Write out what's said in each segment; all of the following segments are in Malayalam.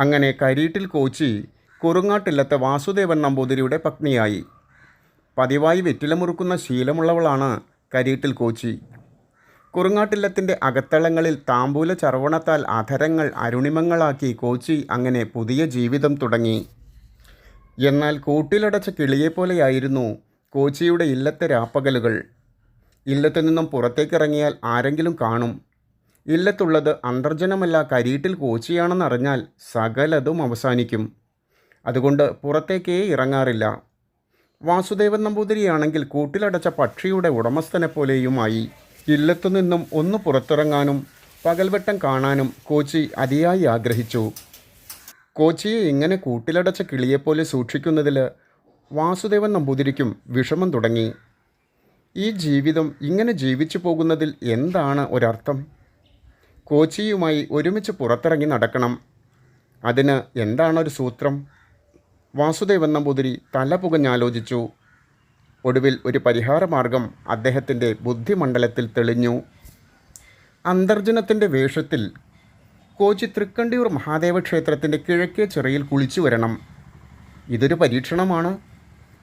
അങ്ങനെ കരീട്ടിൽ കോച്ചി കുറുങ്ങാട്ടില്ലത്തെ വാസുദേവൻ നമ്പൂതിരിയുടെ പത്നിയായി. പതിവായി വെറ്റില മുറുക്കുന്ന ശീലമുള്ളവളാണ് കരീട്ടിൽ കോച്ചി. കുറുങ്ങാട്ടില്ലത്തിന്റെ അകത്തളങ്ങളിൽ താമ്പൂല ചർവണത്താൽ അധരങ്ങൾ അരുണിമങ്ങളാക്കി കോച്ചി അങ്ങനെ പുതിയ ജീവിതം തുടങ്ങി. എന്നാൽ കൂട്ടിലടച്ച കിളിയെപ്പോലെയായിരുന്നു കോച്ചിയുടെ ഇല്ലത്തെ രാപ്പകലുകൾ. ഇല്ലത്തു നിന്നും പുറത്തേക്കിറങ്ങിയാൽ ആരെങ്കിലും കാണും. ഇല്ലത്തുള്ളത് അന്തർജനമല്ല കരീട്ടിൽ കോച്ചിയാണെന്നറിഞ്ഞാൽ സകലതും അവസാനിക്കും. അതുകൊണ്ട് പുറത്തേക്കേ ഇറങ്ങാറില്ല. വാസുദേവൻ നമ്പൂതിരിയാണെങ്കിൽ കൂട്ടിലടച്ച പക്ഷിയുടെ ഉടമസ്ഥനെ പോലെയുമായി. ഇല്ലത്തു നിന്നും ഒന്ന് പുറത്തിറങ്ങാനും പകൽവെട്ടം കാണാനും കോച്ചി അതിയായി ആഗ്രഹിച്ചു. കോച്ചിയെ ഇങ്ങനെ കൂട്ടിലടച്ച കിളിയെപ്പോലെ സൂക്ഷിക്കുന്നതിൽ വാസുദേവൻ നമ്പൂതിരിക്കും വിഷമം തുടങ്ങി. ഈ ജീവിതം ഇങ്ങനെ ജീവിച്ചു പോകുന്നതിൽ എന്താണ് ഒരർത്ഥം? കോച്ചിയുമായി ഒരുമിച്ച് പുറത്തിറങ്ങി നടക്കണം. അതിന് എന്താണൊരു സൂത്രം? വാസുദേവൻ നമ്പൂതിരി തല പുകഞ്ഞാലോചിച്ചു ഒടുവിൽ ഒരു പരിഹാരമാർഗം അദ്ദേഹത്തിന്റെ ബുദ്ധിമണ്ഡലത്തിൽ തെളിഞ്ഞു. അന്തർജനത്തിന്റെ വേഷത്തിൽ കോച്ചി തൃക്കണ്ടിയൂർ മഹാദേവ ക്ഷേത്രത്തിന്റെ കിഴക്കേ ചിറയിൽ കുളിച്ചു വരണം. ഇതൊരു പരീക്ഷണമാണ്.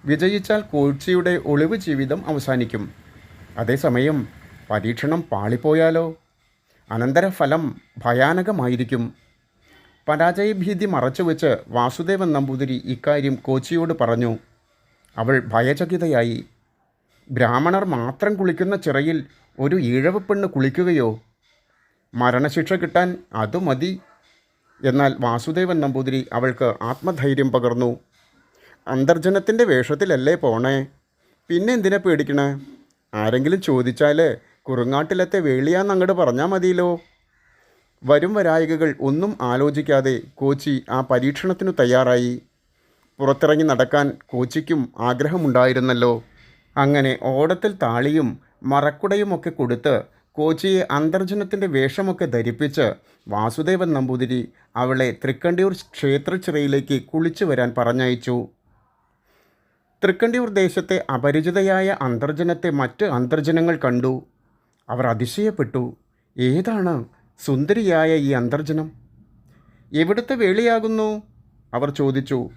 വിജയിച്ചാൽ കോച്ചിയുടെ ഒളിവ് ജീവിതം അവസാനിക്കും. അതേസമയം പരീക്ഷണം പാളിപ്പോയാലോ? അനന്തരഫലം ഭയാനകമായിരിക്കും. പരാജയഭീതി മറച്ചുവെച്ച് വാസുദേവൻ നമ്പൂതിരി ഇക്കാര്യം കോച്ചിയോട് പറഞ്ഞു. അവൾ ഭയചകിതയായി. ബ്രാഹ്മണർ മാത്രം കുളിക്കുന്ന ചിറയിൽ ഒരു ഈഴവ് പെണ്ണ് കുളിക്കുകയോ? മരണശിക്ഷ കിട്ടാൻ അത് മതി. എന്നാൽ വാസുദേവൻ നമ്പൂതിരി അവൾക്ക് ആത്മധൈര്യം പകർന്നു. അന്തർജനത്തിന്റെ വേഷത്തിലല്ലേ പോണേ? പിന്നെ എന്തിനാ പേടിക്കണേ? ആരെങ്കിലും ചോദിച്ചാൽ കുറുങ്ങാട്ടിലത്തെ വേളിയാന്ന് അങ്ങോട്ട് പറഞ്ഞാൽ മതിയല്ലോ. വരും വരായികകൾ ഒന്നും ആലോചിക്കാതെ കോച്ചി ആ പരീക്ഷണത്തിനു തയ്യാറായി. പുറത്തിറങ്ങി നടക്കാൻ കോച്ചിക്കും ആഗ്രഹമുണ്ടായിരുന്നല്ലോ. അങ്ങനെ ഓടത്തിൽ താളിയും മറക്കുടയുമൊക്കെ കൊടുത്ത് കോച്ചിയെ അന്തർജനത്തിന്റെ വേഷമൊക്കെ ധരിപ്പിച്ച് വാസുദേവൻ നമ്പൂതിരി അവളെ തൃക്കണ്ടിയൂർ ക്ഷേത്രച്ചിറയിലേക്ക് കുളിച്ചു വരാൻ പറഞ്ഞയച്ചു. തൃക്കണ്ടിയൂർ ദേശത്തെ അപരിചിതയായ അന്തർജനത്തെ മറ്റ് അന്തർജനങ്ങൾ കണ്ടു. അവർ അതിശയപ്പെട്ടു. ഏതാണ് സുന്ദരിയായ ഈ അന്തർജനം എവിടുത്തെ വേളിയാകുന്നു? അവർ ചോദിച്ചു.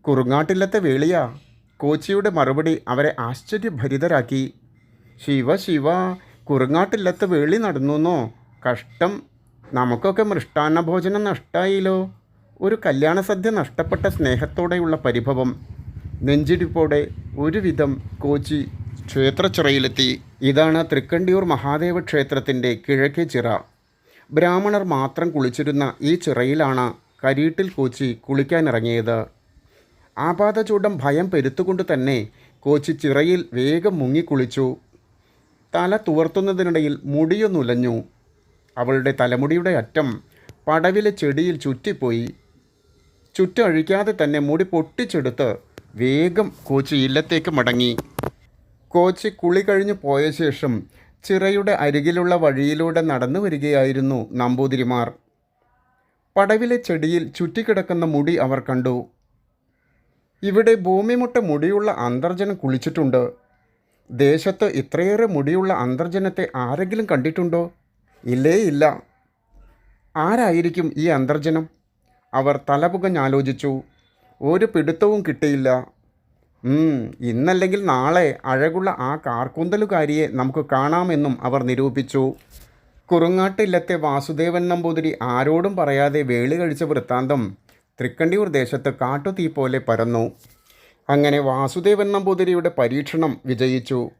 കുറുങ്ങാട്ടില്ലത്തെ വേളിയാ. കോച്ചിയുടെ മറുപടി അവരെ ആശ്ചര്യഭരിതരാക്കി. ശിവ ശിവ കുറുങ്ങാട്ടില്ലത്തെ വേളി നടന്നുവെന്നോ കഷ്ടം. നമുക്കൊക്കെ മൃഷ്ടാന്ന ഭോജനം നഷ്ടായില്ലോ ഒരു കല്യാണസദ്യ നഷ്ടപ്പെട്ട സ്നേഹത്തോടെയുള്ള പരിഭവം. നെഞ്ചിടിപ്പോടെ ഒരുവിധം കോച്ചി ക്ഷേത്രച്ചിറയിലെത്തി. ഇതാണ് തൃക്കണ്ടിയൂർ മഹാദേവ ക്ഷേത്രത്തിന്റെ കിഴക്കേ ചിറ. ബ്രാഹ്മണർ മാത്രം കുളിച്ചിരുന്ന ഈ ചിറയിലാണ് കരീട്ടിൽ കോച്ചി കുളിക്കാനിറങ്ങിയത്. ആപാതചൂടം ഭയം പെരുത്തുകൊണ്ട് തന്നെ കോച്ചി ചിറയിൽ വേഗം മുങ്ങിക്കുളിച്ചു തല തുവർത്തുന്നതിനിടയിൽ മുടിയൊന്നുലഞ്ഞു അവളുടെ തലമുടിയുടെ അറ്റം പടവിലെ ചെടിയിൽ ചുറ്റിപ്പോയി. ചുറ്റഴിക്കാതെ തന്നെ മുടി പൊട്ടിച്ചെടുത്ത് വേഗം കോച്ചി ഇല്ലത്തേക്ക് മടങ്ങി. കോച്ചി കുളി കഴിഞ്ഞു പോയ ശേഷം ചിറയുടെ അരികിലുള്ള വഴിയിലൂടെ നടന്നു വരികയായിരുന്നു നമ്പൂതിരിമാർ. പടവിലെ ചെടിയിൽ ചുറ്റിക്കിടക്കുന്ന മുടി അവർ കണ്ടു. ഇവിടെ ഭൂമിമുട്ട മുടിയുള്ള അന്തർജനം കുളിച്ചിട്ടുണ്ട്. ദേശത്ത് ഇത്രയേറെ മുടിയുള്ള അന്തർജനത്തെ ആരെങ്കിലും കണ്ടിട്ടുണ്ടോ? ഇല്ലേ ഇല്ല. ആരായിരിക്കും ഈ അന്തർജനം? അവർ തലപുകഞ്ഞാലോചിച്ചു. ഒരു പിടുത്തവും കിട്ടിയില്ല. ഇന്നല്ലെങ്കിൽ നാളെ അഴകുള്ള ആ കാർക്കുന്തലുകാരിയെ നമുക്ക് കാണാമെന്നും അവർ നിരൂപിച്ചു. കുറുങ്ങാട്ടില്ലത്തെ വാസുദേവൻ നമ്പൂതിരി ആരോടും പറയാതെ വേളി കഴിച്ച വൃത്താന്തം തൃക്കണ്ടിയൂർ ദേശത്ത് കാട്ടുതീ പോലെ പരന്നു. അങ്ങനെ വാസുദേവൻ നമ്പൂതിരിയുടെ പരീക്ഷണം വിജയിച്ചു.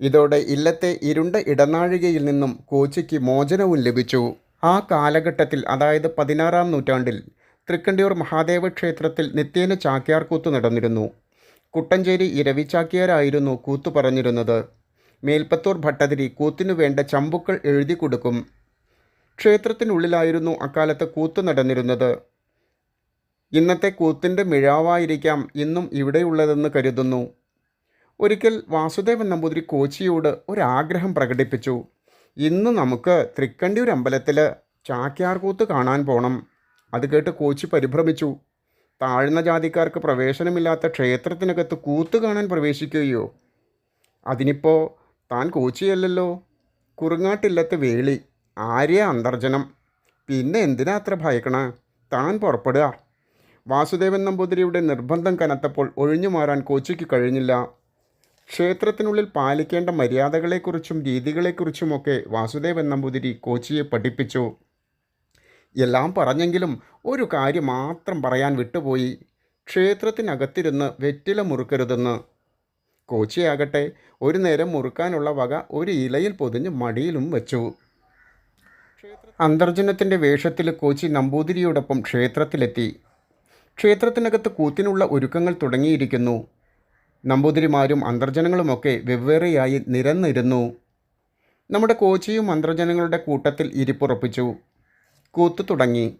ഇതോടെ ഇല്ലത്തെ ഇരുണ്ട ഇടനാഴികയിൽ നിന്നും കോച്ചിക്ക് മോചനവും ലഭിച്ചു. ആ കാലഘട്ടത്തിൽ അതായത് പതിനാറാം നൂറ്റാണ്ടിൽ തൃക്കണ്ടിയൂർ മഹാദേവ ക്ഷേത്രത്തിൽ നിത്യേന ചാക്യാർകൂത്ത് നടന്നിരുന്നു. കുട്ടഞ്ചേരി ഇരവി കൂത്തു പറഞ്ഞിരുന്നത്. മേൽപ്പത്തൂർ ഭട്ടതിരി കൂത്തിനു വേണ്ട ചമ്പുക്കൾ എഴുതി കൊടുക്കും. ക്ഷേത്രത്തിനുള്ളിലായിരുന്നു അക്കാലത്ത് കൂത്ത് നടന്നിരുന്നത്. ഇന്നത്തെ കൂത്തിന്റെ മിഴാവായിരിക്കാം ഇന്നും ഇവിടെയുള്ളതെന്ന് കരുതുന്നു. ഒരിക്കൽ വാസുദേവൻ നമ്പൂതിരി കോച്ചിയോട് ഒരാഗ്രഹം പ്രകടിപ്പിച്ചു. ഇന്ന് നമുക്ക് തൃക്കണ്ടിയൂർ അമ്പലത്തിൽ ചാക്യാർകൂത്ത് കാണാൻ പോകണം അത് കേട്ട് കോച്ചി പരിഭ്രമിച്ചു. താഴ്ന്ന ജാതിക്കാർക്ക് പ്രവേശനമില്ലാത്ത ക്ഷേത്രത്തിനകത്ത് കൂത്ത് കാണാൻ പ്രവേശിക്കുകയോ? അതിനിപ്പോൾ താൻ കോച്ചിയല്ലല്ലോ. കുറുങ്ങാട്ടില്ലത്തെ വേളി ആര്യ അന്തർജനം. പിന്നെ എന്തിനാ അത്ര ഭയക്കണ? താൻ പുറപ്പെടുക. വാസുദേവൻ നമ്പൂതിരിയുടെ നിർബന്ധം കനത്തപ്പോൾ ഒഴിഞ്ഞു മാറാൻ കോച്ചിക്ക് കഴിഞ്ഞില്ല. ക്ഷേത്രത്തിനുള്ളിൽ പാലിക്കേണ്ട മര്യാദകളെക്കുറിച്ചും രീതികളെക്കുറിച്ചുമൊക്കെ വാസുദേവൻ നമ്പൂതിരി കോച്ചിയെ പഠിപ്പിച്ചു. എല്ലാം പറഞ്ഞെങ്കിലും ഒരു കാര്യം മാത്രം പറയാൻ വിട്ടുപോയി. ക്ഷേത്രത്തിനകത്തിരുന്ന് വെറ്റില മുറുക്കരുതെന്ന്. കോച്ചിയാകട്ടെ ഒരു നേരം മുറുക്കാനുള്ള വക ഒരു ഇലയിൽ പൊതിഞ്ഞ് മടിയിലും വെച്ചു. അന്തർജനത്തിന്റെ വേഷത്തിൽ കോച്ചി നമ്പൂതിരിയോടൊപ്പം ക്ഷേത്രത്തിലെത്തി. ക്ഷേത്രത്തിനകത്ത് കൂത്തിനുള്ള ഒരുക്കങ്ങൾ തുടങ്ങിയിരിക്കുന്നു. നമ്പൂതിരിമാരും അന്തർജനങ്ങളുമൊക്കെ വെവ്വേറെയായി നിരന്നിരുന്നു. നമ്മുടെ കോച്ചിയും അന്തർജനങ്ങളുടെ കൂട്ടത്തിൽ ഇരിപ്പുറപ്പിച്ചു. കൂത്ത് തുടങ്ങി.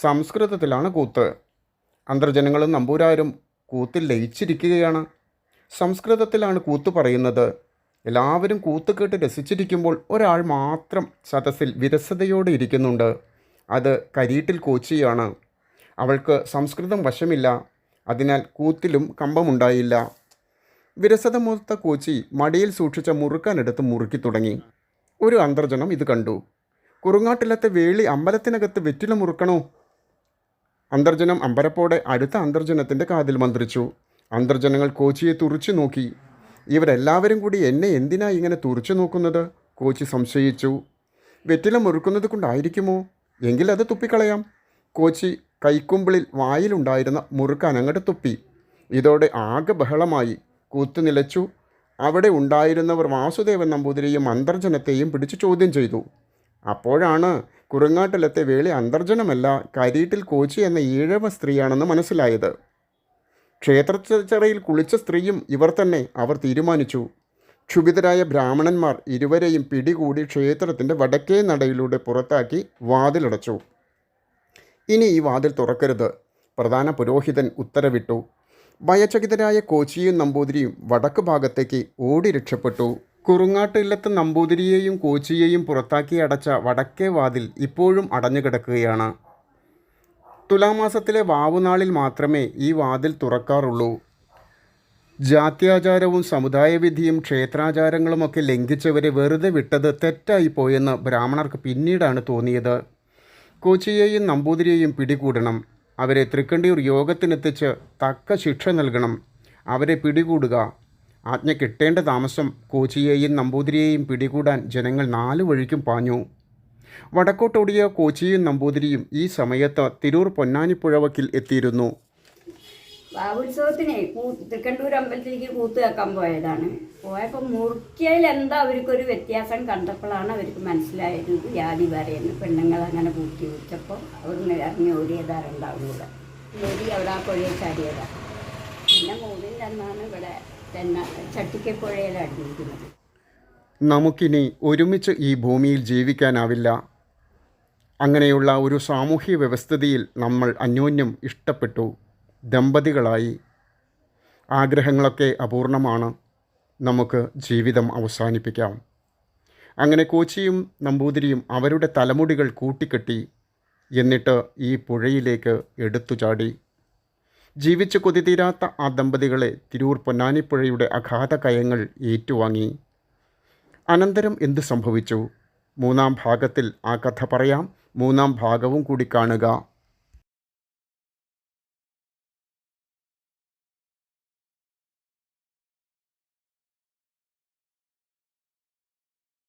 സംസ്കൃതത്തിലാണ് കൂത്ത്. അന്തർജനങ്ങളും നമ്പൂരാരും കൂത്തിൽ ലയിച്ചിരിക്കുകയാണ്. സംസ്കൃതത്തിലാണ് കൂത്ത് പറയുന്നത്. എല്ലാവരും കൂത്ത് കേട്ട് രസിച്ചിരിക്കുമ്പോൾ ഒരാൾ മാത്രം സദസ്സിൽ വിരസതയോടെ ഇരിക്കുന്നുണ്ട്. അത് കരീട്ടിൽ കോച്ചിയാണ്. അവൾക്ക് സംസ്കൃതം വശമില്ല. അതിനാൽ കൂത്തിലും കമ്പമുണ്ടായില്ല. വിരസത മൂർത്ത കോച്ചി മടിയിൽ സൂക്ഷിച്ച മുറുക്കാനെടുത്ത് മുറുക്കി തുടങ്ങി. ഒരു അന്തർജനം ഇത് കണ്ടു. കുറുങ്ങാട്ടിലത്തെ വേളി അമ്പലത്തിനകത്ത് വെറ്റില മുറുക്കണോ? അന്തർജനം അമ്പരപ്പോടെ അടുത്ത അന്തർജനത്തിന്റെ കാതിൽ മന്ത്രിച്ചു. അന്തർജനങ്ങൾ കോച്ചിയെ തുറിച്ചു നോക്കി. ഇവരെല്ലാവരും കൂടി എന്നെ എന്തിനാ ഇങ്ങനെ തുറിച്ചു നോക്കുന്നത്? കോച്ചി സംശയിച്ചു. വെറ്റില മുറുക്കുന്നത് കൊണ്ടായിരിക്കുമോ? എങ്കിൽ അത് തുപ്പിക്കളയാം. കോച്ചി കൈക്കുമ്പിളിൽ വായിലുണ്ടായിരുന്ന മുറുക്കാൻ അങ്ങോട്ട് തുപ്പി. ഇതോടെ ആകെ ബഹളമായി. കൂത്തു നിലച്ചു. അവിടെ ഉണ്ടായിരുന്നവർ വാസുദേവൻ നമ്പൂതിരിയും അന്തർജനത്തെയും പിടിച്ചു ചോദ്യം ചെയ്തു. അപ്പോഴാണ് കുറുങ്ങാട്ടിലത്തെ വേളി അന്തർജനമല്ല കരീട്ടിൽ കോച്ചി എന്ന ഈഴവ സ്ത്രീയാണെന്ന് മനസ്സിലായത്. ക്ഷേത്രച്ചറയിൽ കുളിച്ച സ്ത്രീയും ഇവർ തന്നെ അവർ തീരുമാനിച്ചു. ക്ഷുഭിതരായ ബ്രാഹ്മണന്മാർ ഇരുവരെയും പിടികൂടി ക്ഷേത്രത്തിന്റെ വടക്കേ നടയിലൂടെ പുറത്താക്കി വാതിലടച്ചു. ഇനി ഈ വാതിൽ തുറക്കരുത് പ്രധാന പുരോഹിതൻ ഉത്തരവിട്ടു. ഭയചകിതരായ കോച്ചിയും നമ്പൂതിരിയും വടക്ക് ഭാഗത്തേക്ക് ഓടി രക്ഷപ്പെട്ടു. കുറുങ്ങാട്ടില്ലത്ത് നമ്പൂതിരിയെയും കോച്ചിയെയും പുറത്താക്കി അടച്ച വടക്കേ വാതിൽ ഇപ്പോഴും അടഞ്ഞുകിടക്കുകയാണ് തുലാമാസത്തിലെ വാവുനാളിൽ മാത്രമേ ഈ വാതിൽ തുറക്കാറുള്ളൂ. ജാത്യാചാരവും സമുദായവിധിയും ക്ഷേത്രാചാരങ്ങളുമൊക്കെ ലംഘിച്ചവരെ വെറുതെ വിട്ടത് തെറ്റായി പോയെന്ന് ബ്രാഹ്മണർക്ക് പിന്നീടാണ് തോന്നിയത്. കോച്ചിയെയും നമ്പൂതിരിയെയും പിടികൂടണം. അവരെ തൃക്കണ്ടിയൂർ യോഗത്തിനെത്തിച്ച് തക്ക ശിക്ഷ നൽകണം. അവരെ പിടികൂടുക. ആജ്ഞ കിട്ടേണ്ട താമസം കോച്ചിയെയും നമ്പൂതിരിയെയും പിടികൂടാൻ ജനങ്ങൾ നാലു വഴിക്കും പാഞ്ഞു. വടക്കോട്ടോടിയ കോച്ചിയും നമ്പൂതിരിയും ഈ സമയത്ത് തിരൂർ പൊന്നാനിപ്പുഴവക്കിൽ എത്തിയിരുന്നു. വാവുത്സവത്തിനെ തൃക്കണ്ടൂർ അമ്പലത്തിലേക്ക് കൂത്ത് കേൾക്കാൻ പോയതാണ്. പോയപ്പോൾ മുറുക്കിയതിൽ എന്താ അവർക്കൊരു വ്യത്യാസം കണ്ടപ്പോഴാണ് അവർക്ക് മനസ്സിലായത് ജാതി പറയുന്നത് പെണ്ണുങ്ങൾ അങ്ങനെ കൂട്ടി വെച്ചപ്പോൾ അവർ ഇറങ്ങി ഓടിയതാണ് ഉണ്ടാവുന്നത് ഓടി അവിടെ ആ പുഴയിൽ ചാടിയതാണ് പിന്നെ മൂന്നിൽ നിന്നാണ് ഇവിടെ നമുക്കിനി ഒരുമിച്ച് ഈ ഭൂമിയിൽ ജീവിക്കാനാവില്ല. അങ്ങനെയുള്ള ഒരു സാമൂഹ്യ വ്യവസ്ഥിതിയിൽ നമ്മൾ അന്യോന്യം ഇഷ്ടപ്പെട്ടു. ദമ്പതികളായി. ആഗ്രഹങ്ങളൊക്കെ അപൂർണമാണ്. നമുക്ക് ജീവിതം അവസാനിപ്പിക്കാം. അങ്ങനെ കോച്ചിയും നമ്പൂതിരിയും അവരുടെ തലമുടികൾ കൂട്ടിക്കെട്ടി. എന്നിട്ട് ഈ പുഴയിലേക്ക് എടുത്തു ചാടി ജീവിച്ച് കൊതിതീരാത്ത ആ ദമ്പതികളെ തിരൂർ പൊന്നാനിപ്പുഴയുടെ അഗാധ കയങ്ങൾ ഏറ്റുവാങ്ങി. അനന്തരം എന്തു സംഭവിച്ചു? മൂന്നാം ഭാഗത്തിൽ ആ കഥ പറയാം. മൂന്നാം ഭാഗവും കൂടി കാണുക.